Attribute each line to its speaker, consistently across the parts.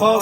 Speaker 1: Paul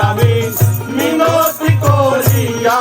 Speaker 1: আমি মিনতি করিয়া